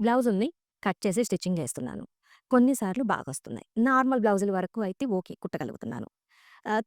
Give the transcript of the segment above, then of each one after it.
బ్లౌజుల్ని cut చేసి stitching చేస్తున్నాను. కొన్నిసార్లు బాగా వస్తున్నాయి నార్మల్ బ్లౌజుల వరకు అయితే ఓకే. కుట్టగలుగుతున్నాను.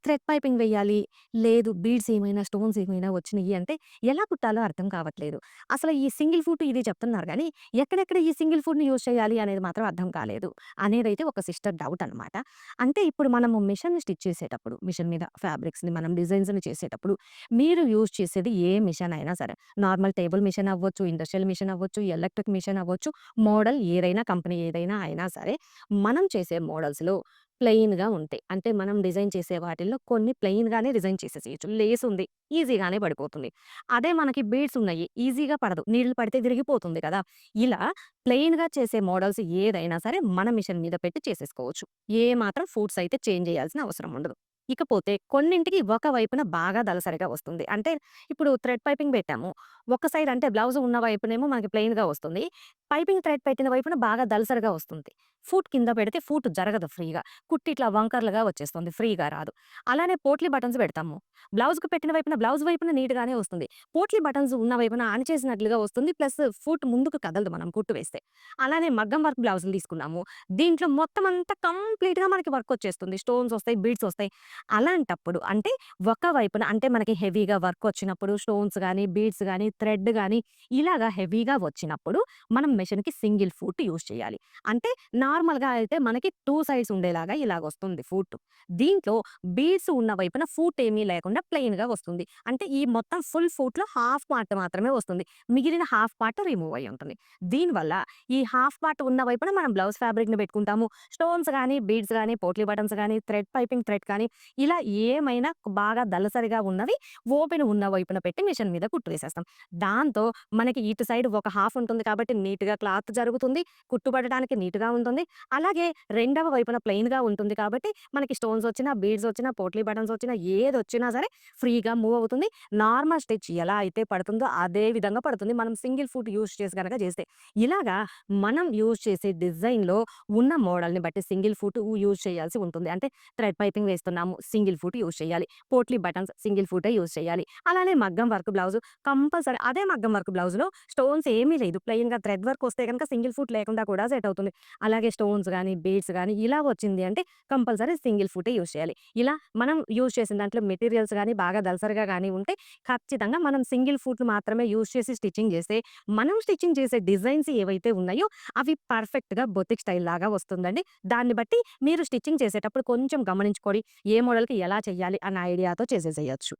థ్రెడ్ పైపింగ్ వేయాలి లేదు బీడ్స్ ఏమైనా, స్టోన్స్ ఏమైనా వచ్చినాయి అంటే ఎలా కుట్టాలో అర్థం కావట్లేదు. అసలు ఈ సింగిల్ ఫుడ్ ఇది చెప్తున్నారు కానీ ఎక్కడెక్కడ ఈ సింగిల్ ఫుడ్ని యూజ్ చేయాలి అనేది మాత్రం అర్థం కాలేదు. అనేదైతే ఒక సిస్టర్ డౌట్ అనమాట. అంటే ఇప్పుడు మనము మిషన్ స్టిచ్ చేసేటప్పుడు, మిషన్ మీద ఫ్యాబ్రిక్స్‌ని మనం డిజైన్స్‌ని చేసేటప్పుడు, మీరు యూజ్ చేసేది ఏ మిషన్ అయినా సరే, నార్మల్ టేబుల్ మిషన్ అవ్వచ్చు, ఇండస్ట్రియల్ మిషన్ అవ్వచ్చు, ఎలక్ట్రిక్ మిషన్ అవ్వచ్చు, మోడల్ ఏదైనా కంపెనీ ఏదైనా అయినా సరే, మనం చేసే మోడల్స్‌లో ప్లెయిన్‌గా ఉంటాయి. అంటే మనం డిజైన్ చేసే వాటిల్లో కొన్ని ప్లెయిన్‌గానే డిజైన్ చేసేసేయొచ్చు. లేస్ ఉంది, ఈజీగానే పడిపోతుంది. అదే మనకి బీడ్స్ ఉన్నాయి, ఈజీగా పడదు. నీళ్ళు పడితే విరిగిపోతుంది కదా! ఇలా ప్లెయిన్‌గా చేసే మోడల్స్ ఏదైనా సరే మన మిషన్ మీద పెట్టి చేసేసుకోవచ్చు. ఏ మాత్రం ఫూట్స్ అయితే చేంజ్ చేయాల్సిన అవసరం ఉండదు. ఇకపోతే కొన్నింటికి ఒక వైపున బాగా దళసరిగా వస్తుంది. అంటే ఇప్పుడు థ్రెడ్ పైపింగ్ పెట్టాము. ఒక సైడ్ అంటే బ్లౌజ్ ఉన్న వైపునేమో మనకి ప్లెయిన్‌గా వస్తుంది. పైపింగ్ థ్రెడ్ పెట్టిన వైపున బాగా దళసరిగా వస్తుంది. ఫూట్ కింద పెడితే ఫూట్ జరగదు ఫ్రీగా. కుట్టి ఇట్లా వంకర్లుగా వచ్చేస్తుంది. ఫ్రీగా రాదు. అలానే పోట్లీ బటన్స్ పెడతాము. బ్లౌజ్‌కి పెట్టిన వైపున బ్లౌజ్ వైపున నీట్‌గానే వస్తుంది. పోట్లీ బటన్స్ ఉన్న వైపున అణిచేసినట్లుగా వస్తుంది. ప్లస్ ఫూట్ ముందుకు కదలదు మనం కుట్టు వేస్తే. అలానే మగ్గం వర్క్ బ్లౌజులు తీసుకున్నాము. దీంట్లో మొత్తం అంతా కంప్లీట్‌గా మనకి వర్క్ వచ్చేస్తుంది. స్టోన్స్ వస్తాయి, బీడ్స్ వస్తాయి. అలాంటప్పుడు అంటే ఒక వైపున అంటే మనకి హెవీగా వర్క్ వచ్చినప్పుడు స్టోన్స్ కానీ బీడ్స్ కానీ థ్రెడ్ కానీ ఇలాగా హెవీగా వచ్చినప్పుడు మనం మిషన్‌కి సింగిల్ ఫూట్ యూజ్ చేయాలి. అంటే నార్మల్‌గా అయితే మనకి టూ సైడ్స్ ఉండేలాగా ఇలాగొస్తుంది ఫుట్ దీంట్లో బీడ్స్ ఉన్న వైపున ఫుట్ ఏమీ లేకుండా ప్లెయిన్‌గా వస్తుంది. అంటే ఈ మొత్తం ఫుల్ ఫూట్‌లో హాఫ్ పార్ట్ మాత్రమే వస్తుంది. మిగిలిన హాఫ్ పార్ట్ రిమూవ్ అయ్యి ఉంటుంది. దీనివల్ల ఈ హాఫ్ పార్ట్ ఉన్న వైపున మనం బ్లౌజ్ ఫ్యాబ్రిక్‌ని పెట్టుకుంటాము. స్టోన్స్ కానీ బీడ్స్ కానీ పోట్లీ బటన్స్ కానీ థ్రెడ్ పైపింగ్ థ్రెడ్ కానీ ఇలా ఏమైనా బాగా దళసరిగా ఉన్నవి ఓపెన్ ఉన్న వైపున పెట్టి మిషన్ మీద కుట్టు వేసేస్తాం. దాంతో మనకి ఇటు సైడ్ ఒక హాఫ్ ఉంటుంది కాబట్టి నీట్‌గా క్లాత్ జరుగుతుంది. కుట్టుపడడానికి నీట్‌గా ఉంటుంది. అలాగే రెండవ వైపున ప్లెయిన్‌గా ఉంటుంది కాబట్టి మనకి స్టోన్స్ వచ్చినా, బీడ్స్ వచ్చినా, పోట్లీ బటన్స్ వచ్చినా ఏదొచ్చినా సరే ఫ్రీగా మూవ్ అవుతుంది. నార్మల్ స్టిచ్ ఎలా అయితే పడుతుందో అదే విధంగా పడుతుంది. మనం సింగిల్ ఫుట్ యూజ్ చేసి కనుక చేస్తే. ఇలాగా మనం యూజ్ చేసే డిజైన్‌లో ఉన్న మోడల్‌ని బట్టి సింగిల్ ఫుట్ యూజ్ చేయాల్సి ఉంటుంది. అంటే థ్రెడ్ పైపింగ్ వేస్తున్నాము, సింగిల్ ఫుట్ యూజ్ చేయాలి. పోట్లీ బటన్స్ సింగిల్ ఫుటే యూజ్ చేయాలి. అలానే మగ్గం వర్క్ బ్లౌజ్ కంపల్సరీ అదే మగ్గం వర్క్ బ్లౌజ్‌లో స్టోన్స్ ఏమీ లేదు. ప్లెయిన్‌గా థ్రెడ్ వర్క్ వస్తే గనక సింగిల్ ఫుట్ లేకుండా కూడా సెట్ అవుతుంది. అలాగే స్టోన్స్ కానీ బీడ్స్ కానీ ఇలా వచ్చింది అంటే కంపల్సరీ సింగిల్ ఫుటే యూజ్ చేయాలి. ఇలా మనం యూజ్ చేసిన దాంట్లో మెటీరియల్స్ కానీ బాగా దళసరిగా కానీ ఉంటే ఖచ్చితంగా మనం సింగిల్ ఫుట్లు మాత్రమే యూజ్ చేసి స్టిచ్చింగ్ చేస్తే మనం స్టిచ్చింగ్ చేసే డిజైన్స్ ఏవైతే ఉన్నాయో అవి పర్ఫెక్ట్‌గా బొతిక్ స్టైల్ లాగా వస్తుందండి. దాన్ని బట్టి మీరు స్టిచ్చింగ్ చేసేటప్పుడు కొంచెం గమనించుకొని ఏ మోడల్‌కి ఎలా చేయాలి అన్న ఐడియాతో చేసేసేయచ్చు